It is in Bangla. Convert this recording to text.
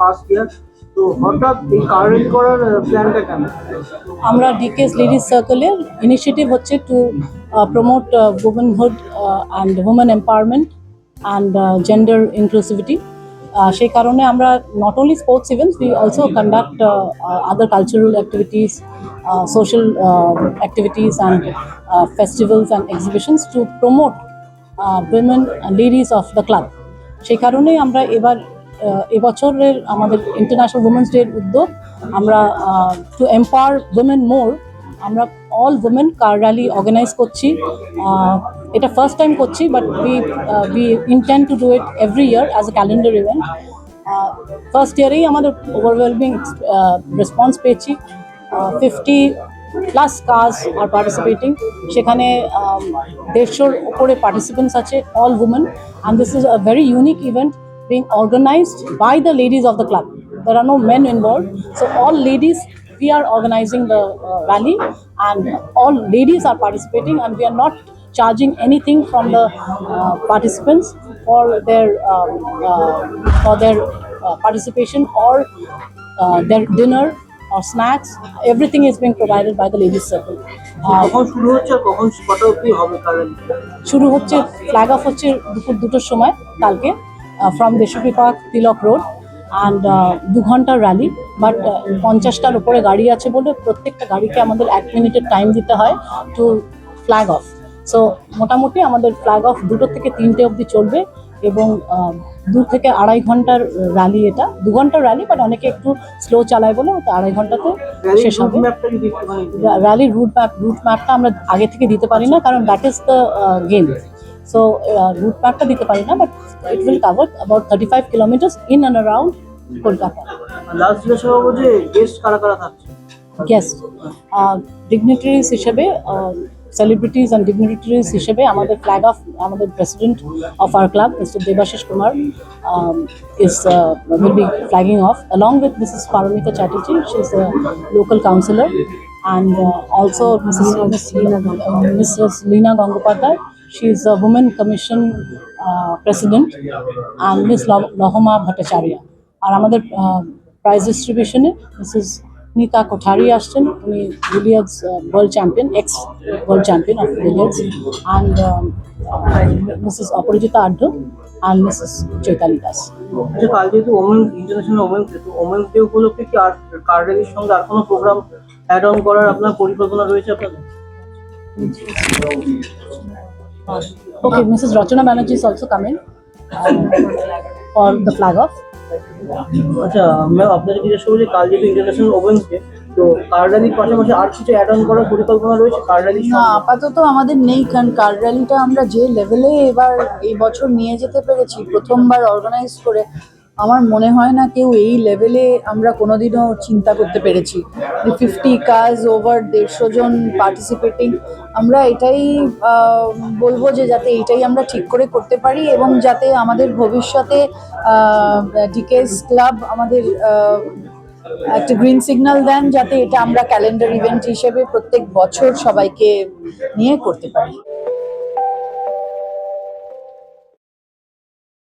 ফার্স্ট ইয়ার তো আমরা ডিকেস লেডিস সার্কেলের ইনিশিয়েটিভ হচ্ছে to promote womanhood and women empowerment and gender inclusivity সেই কারণে আমরা not only sports events we also conduct other cultural activities social activities and festivals and exhibitions to promote women ladies of the club সেই কারণেই আমরা এবার এবছরের আমাদের ইন্টারন্যাশনাল উমেন্স ডের উদ্যোগ, আমরা টু এম্পাওয়ার উমেন মোর আমরা all women car rally organise করছি। এটা ফার্স্ট টাইম করছি but we we intend to do it every year as a calendar event first ইয়ারেই আমাদের ওভারওয়েলমিং রেসপন্স পেয়েছি। Fifty প্লাস কাজ আর পার্টিসিপেটিং সেখানে um, দেড়শোর ওপরে পার্টিসিপেন্টস আছে all women and this is a very unique event being organized by the ladies of the club. There are no men involved. So all ladies, we are organizing the uh, rally and all ladies are participating and we are not charging anything from the uh, participants for their um, uh, for their uh, participation or uh, their dinner or snacks. Everything is being provided by the ladies circle. শুরু হচ্ছে ফ্ল্যাগ অফ হচ্ছে দুপুর দুটোর সময় কালকে from Deshapriya park Tilak road and দু ঘণ্টার র্যালি বাট পঞ্চাশটার উপরে গাড়ি আছে বলে প্রত্যেকটা গাড়িকে আমাদের এক মিনিটের টাইম দিতে হয় টু ফ্ল্যাগ অফ সো মোটামুটি আমাদের ফ্ল্যাগ অফ দুটো থেকে তিনটে অবধি চলবে এবং দু থেকে আড়াই ঘণ্টার র্যালি এটা। দু ঘণ্টার র্যালি বাট অনেকে একটু স্লো চালায় বলে তো আড়াই ঘন্টাতে শেষ হবে। র্যালির রুট ম্যাপ রুট ম্যাপটা আমরা আগে থেকে দিতে পারি না কারণ that is the game so route ম্যাপটা দিতে পারি না but it will cover about thirty five kilometres in and around Kolkata last জিজ্ঞাসা করব যে গেস্ট কারা কারা থাকছে গেস্ট ডিগনিটারিজ হিসেবে সেলিব্রিটিজ অ্যান্ড ডিগনিটারিজ হিসেবে আমাদের ফ্ল্যাগ অফ আমাদের president of our club mister Debashis Kumar is will be flagging off with Mrs. Paramita Chatterjee, she is a local councillor, and uh, also Mrs. Miss Leena, Mrs. Leena Gangopadhyay, she is a Women Commission uh, President, and Miss Lo- Lohoma Bhattacharya. আর আমাদের প্রাইজ ডিস্ট্রিবিউশনে মিসেস নিতা কোঠারি আসছেন উনি billiards world champion ex world champion of billiards and Mrs Aparajita আড্ড and Mrs Chaitali Das আচ্ছা কাল যেহেতু ওমেন ইন্টারন্যাশনাল তো ওমেন্স ডে উপলক্ষে কি আর কার্ড র্যালির সঙ্গে আর কোনো প্রোগ্রাম অ্যাড অন করার আপনার পরিকল্পনা রয়েছে আপনাদের Okay, Mrs. Rachana Banerjee is also coming um, for the flag off. আচ্ছা ম্যাম আপনাদের জিজ্ঞেস করব যে কাল যেহেতু ইন্টারন্যাশনাল ওমেন্স ডে তো কার্ডালির পাশাপাশি আর কিছু অ্যাড অন করার পরিকল্পনা রয়েছে? কার্ডালি না আপাতত আমাদের নেই কারণ কার্ডালিটা আমরা যে লেভেলে এবার এই বছর নিয়ে যেতে পেরেছি প্রথমবার অর্গানাইজ করে আমার মনে হয় না কেউ এই লেভেলে আমরা কোনোদিনও চিন্তা করতে পেরেছি ফিফটি কাজ ওভার দেড়শো জন পার্টিসিপেটিং আমরা এটাই বলব যে যাতে এটাই আমরা ঠিক করে করতে পারি এবং যাতে আমাদের ভবিষ্যতে ডিকেস ক্লাব আমাদের একটা গ্রিন সিগন্যাল দেন যাতে এটা আমরা ক্যালেন্ডার ইভেন্ট হিসেবে প্রত্যেক বছর সবাইকে নিয়ে করতে পারি।